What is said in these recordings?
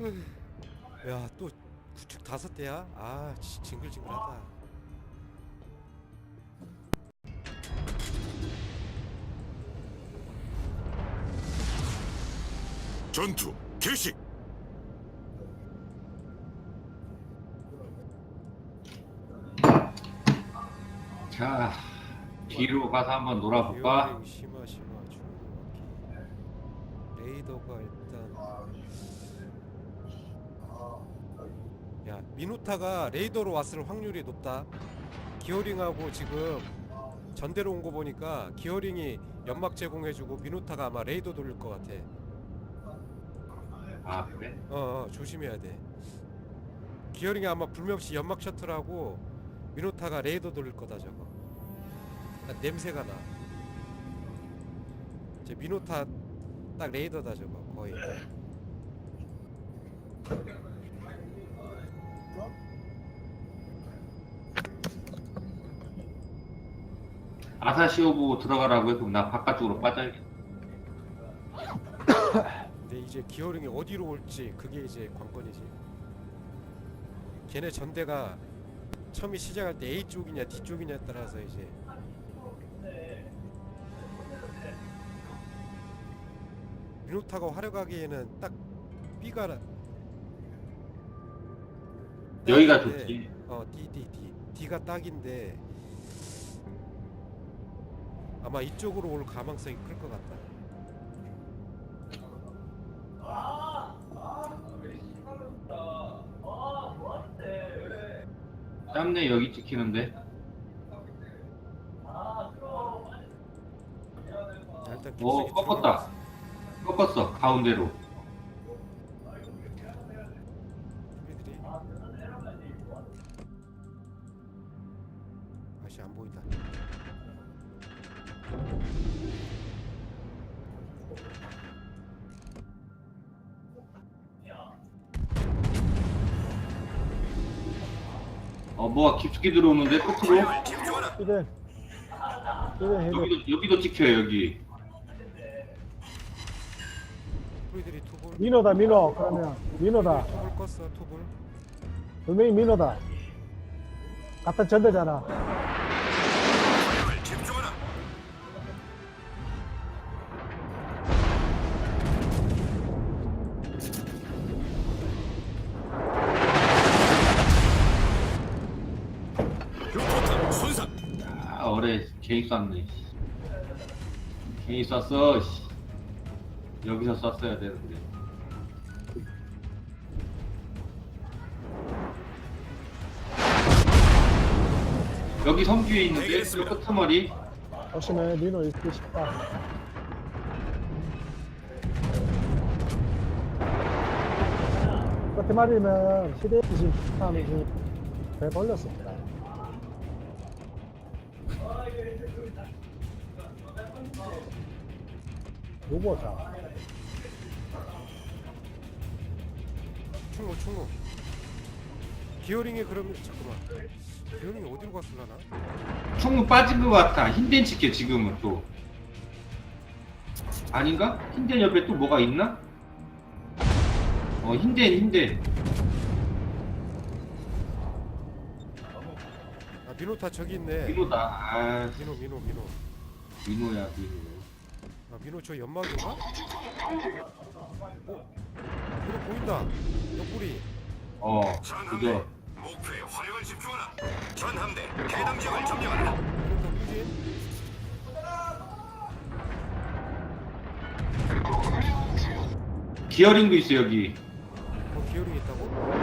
야 또 구축 다섯 대야? 아 지- 징글징글하다. 전투 개시. 자 뒤로 가서 한번 놀아볼까? 심화 심화 레이더가 일단 야 미누타가 레이더로 왔을 확률이 높다. 기어링하고 지금 전대로 온 거 보니까 기어링이 연막 제공해주고 미누타가 아마 레이더 돌릴 것 같아. 아 그래? 어, 어 조심해야 돼. 기어링이 아마 불명시 연막 셔틀하고 미노타가 레이더 돌릴 거다 저거. 나 냄새가 나. 이제 미노타 딱 레이더다 저거 거의 아사시오 보고 들어가라고 해 그럼 나 바깥쪽으로 빠져야겠다. 근데 이제 기어링이 어디로 올지 그게 이제 관건이지. 걔네 전대가 처음에 시작할 때 A 쪽이냐 D 쪽이냐에 따라서 이제. 미노타가 활약하기에는 딱 B가 나- 여기가 좋지. 어 D D D. D가 딱인데 아마 이쪽으로 올 가망성이 클 것 같다. 짬내 여기 찍히는데 자, 일단 오 깊숙이 꺾었다 꺾었어 가운데로 우리들이 다시 안 보인다. 어 뭐가 깊숙이 들어오는데 끝으로 이래 이래 해도 여기도 여기도 찍혀요 여기. 우리들이 민호다 민호. 그러면 민호다. 투볼 껐어. 분명히 민호다. 같은 전대잖아 아 어래 괜히 쐈네 괜히 쐈어 씨. 여기서 쐈어야 되는데. 여기 섬기에 있는데? 저 끄트머리 조심해 민호 있기 싶다. 그렇게 말이면 시대의 지금 배 벌렸습니 다 요거자 충무 충무. 기어링이 그러면 잠깐만. 기어링이 어디로 갔을라나? 총무 빠진 것 같아 흰덴 찍혀 지금은 또 아닌가? 흰덴 옆에 또 뭐가 있나? 어 흰덴 흰덴 아 미노타 저기 있네. 민호다 아 민호 민호 민호. 민호야 민호 아 민호 저 연막인가? 어? 민호 보인다. 옆구리. 어 그죠 목표에 화력을 집중하라. 전함대 해당 지역을 점령하라. 미노타 후진. 기어링도 있어 여기 어 기어링 있다고?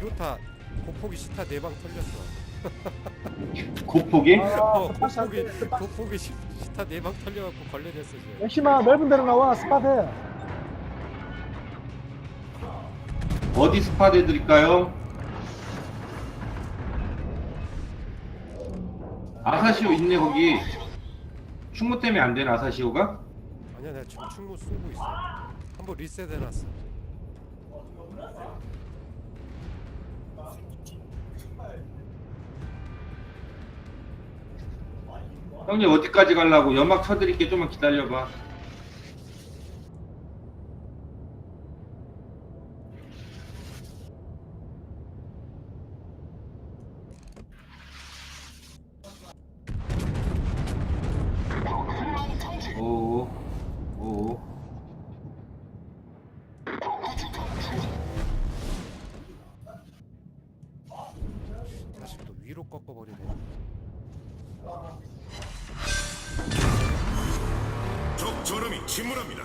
야 미노타 고폭이 시타 네방 털렸어. 고폭이 어아 고폭이 스팟 고폭이 시- 시타 네방 털려갖고 걸려냈어 지금. 역시나 넓은 데로 나와 스팟해 어디 스팟 해드릴까요? 아사시오 있네 거기 충무 때문에 안 되나 아사시오가? 아니야 내가 지금 충무 쏘고 있어. 한번 리셋 해놨어. 형님 어디까지 가려고? 연막 쳐드릴게. 좀만 기다려봐. 다시 또 위로 꺾어버리네. 침몰합니다.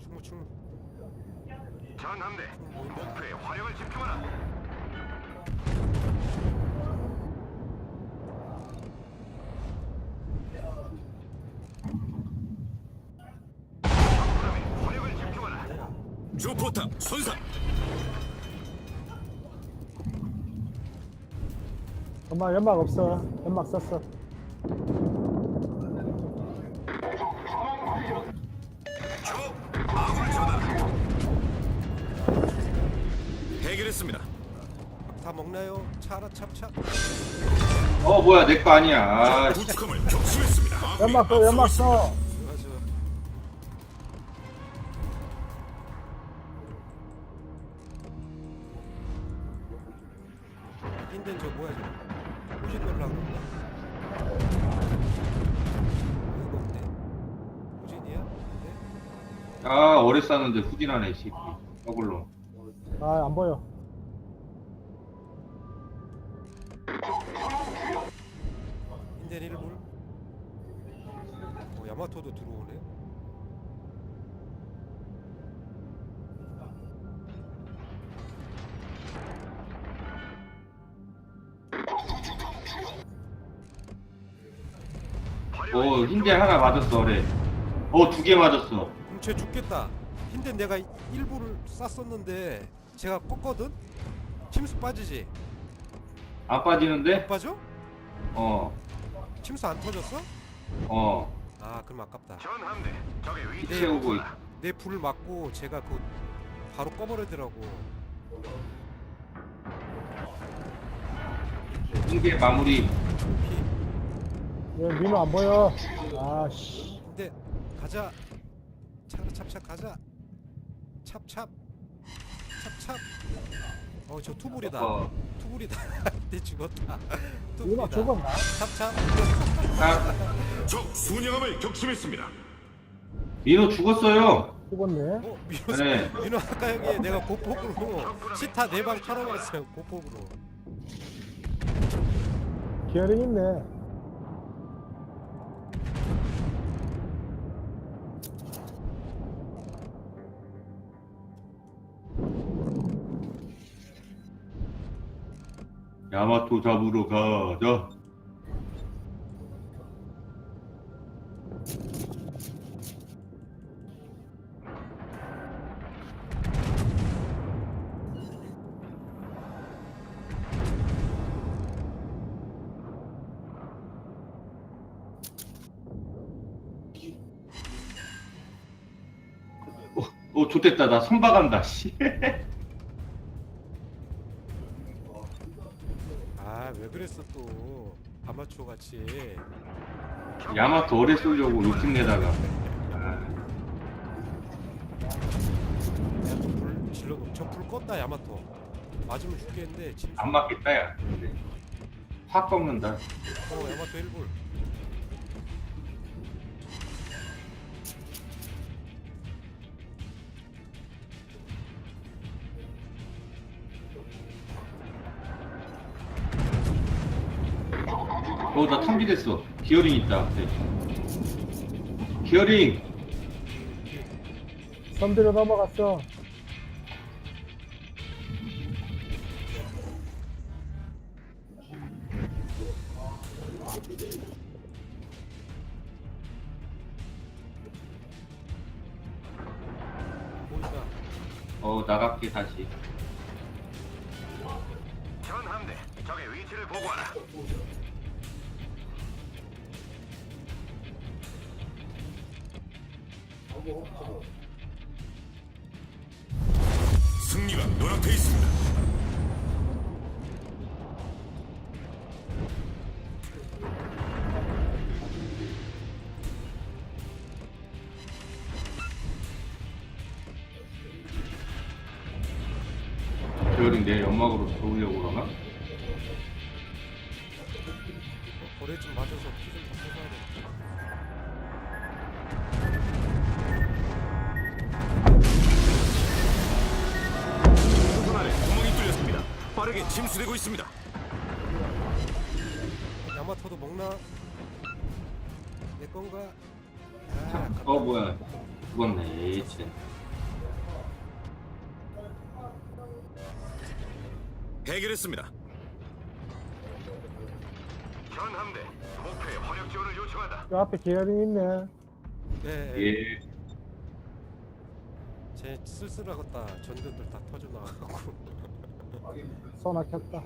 충무 충무. 전 함대. 목표에 화력을 집중하라. 적군함에 화력을 집중하라. 주포탑 손상. 엄마 연막 없어. 연막 썼어. 해결했습니다. 다 먹나요? 차라 찹찹. 어 뭐야 내 거 아니야 아, 씨. 부축함을 격침했습니다. 아군이 연막 써. 연막 써. 좋아 좋아. 힘든 저 뭐야 저 후진 놀라고 그러나? 이거 없네. 후진이야? 근데? 아 오래 쌌는데 후진하네 이 새끼 저걸로 아 안 보여. 힌덴 1분? 어 야마토도 들어오네. 어 흰대 하나 맞았어 그래 어두 개 맞았어 그럼 쟤 죽겠다. 힌덴 내가 1부를 쐈었는데 제가 껐거든? 침수 빠지지? 안 빠지는데 못 빠져? 어어 침수 안 터졌어? 어. 아 그럼 아깝다. 전 함대 적의 피 위치에 채우고 있- 내 불을 맞고 제가 그 바로 꺼버리더라고. 흰개 마무리 피. 얘 민호 안 보여. 아씨. 근데 가자. 차라 찹찹 가자. 찹찹. 찹찹. 어 저 투불이다. 어. 투불이다. 내 죽었다. 민호 투불이다. 죽었나? 찹찹. 아적 순양함을 격침했습니다. 민호 죽었어요 죽었네. 어 민호 네. 민호 아까 형이 내가 고폭으로 시타 네방 털어봤어요. 고폭으로. 기어링 있네. 야마토 잡으러 가자. 어, 어 좋됐다. 나 선박한다 씨 그랬어 또 아마추어 같이. 야마토 오래 쏘려고 욕심 내다가 야불 질러 저불 껐다 야마토. 맞으면 죽겠는데 침. 안 맞겠다 야 근데 확 꺾는다 어 야마토 1불. 어나 탐지됐어 기어링 있다 앞에 기어링 섬 뒤로 넘어갔어. 어 나갈게 다시 전 함대 적의 위치를 보고하라. 어, 승리가 노력돼 있습니다. 저열이 내 연막으로 좋으려고 그러나? 거래 좀 맞아서 피좀 빠르게 침수되고 있습니다. 야마토도 먹나? 내 건가? 아. 어 뭐야 죽었네 에이치 해결했습니다. 전 함대 목표에 화력 지원을 요청한다. 요 앞에 기어링 있네. 네, 네. 예 제 쓸쓸하겠다. 전등들 다 터져 나가고. 소나 켰다.